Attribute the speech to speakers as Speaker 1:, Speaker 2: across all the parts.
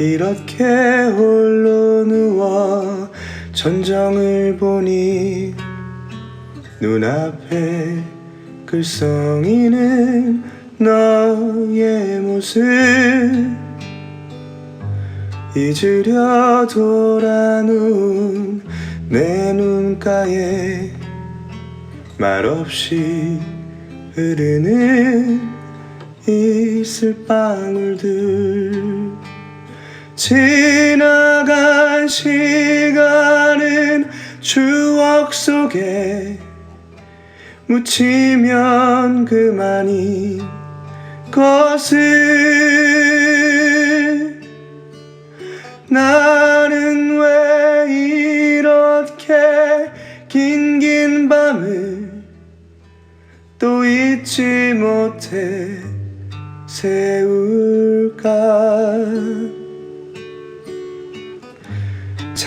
Speaker 1: 이렇게 홀로 누워 전정을 보니 눈앞에 글썽이는 너의 모습. 잊으려 돌아눈 내 눈가에 말없이 흐르는 이슬방울들 지나간 시간은 추억 속에 묻히면 그만인 것을. 나는 왜 이렇게 긴긴 밤을 또 잊지 못해 세울까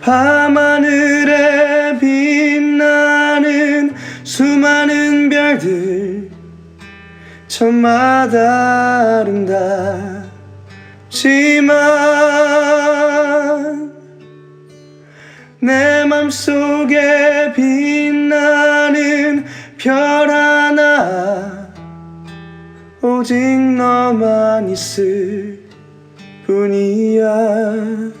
Speaker 1: 밤하늘에 빛나는 수많은 별들 저마다 아름답지만 내 맘속에 빛나는 별 하나 오직 너만 있을 뿐이야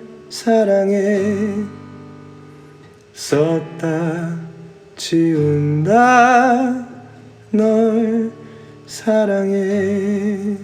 Speaker 1: 사랑해 썼다 지운다. 널 사랑해